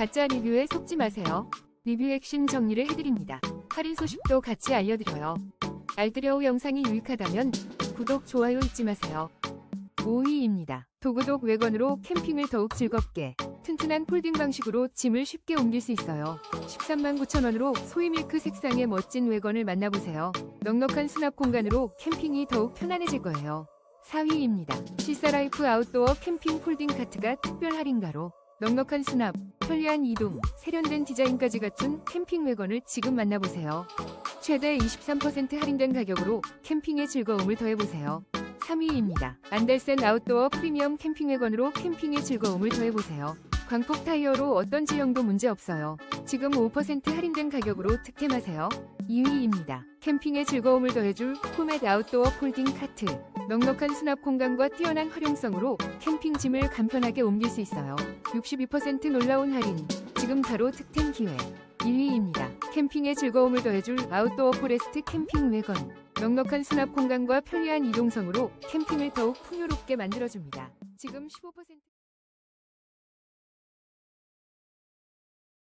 가짜 리뷰에 속지 마세요. 리뷰 핵심 정리를 해드립니다. 할인 소식도 같이 알려드려요. 알뜰여우 영상이 유익하다면 구독, 좋아요 잊지 마세요. 5위입니다. 도구독 외관으로 캠핑을 더욱 즐겁게 튼튼한 폴딩 방식으로 짐을 쉽게 옮길 수 있어요. 13만 9천 원으로 소이 밀크 색상의 멋진 외관을 만나보세요. 넉넉한 수납 공간으로 캠핑이 더욱 편안해질 거예요. 4위입니다. 시사라이프 아웃도어 캠핑 폴딩 카트가 특별 할인가로 넉넉한 수납, 편리한 이동, 세련된 디자인까지 갖춘 캠핑 외관을 지금 만나보세요. 최대 23% 할인된 가격으로 캠핑의 즐거움을 더해보세요. 3위입니다. 안델센 아웃도어 프리미엄 캠핑 외관으로 캠핑의 즐거움을 더해보세요. 광폭 타이어로 어떤 지형도 문제없어요. 지금 5% 할인된 가격으로 득템하세요. 2위입니다. 캠핑의 즐거움을 더해줄 포맷 아웃도어 폴딩 카트. 넉넉한 수납 공간과 뛰어난 활용성으로 캠핑 짐을 간편하게 옮길 수 있어요. 62% 놀라운 할인. 지금 바로 득템 기회. 1위입니다. 캠핑의 즐거움을 더해줄 아웃도어 포레스트 캠핑 외건. 넉넉한 수납 공간과 편리한 이동성으로 캠핑을 더욱 풍요롭게 만들어줍니다. 지금 15%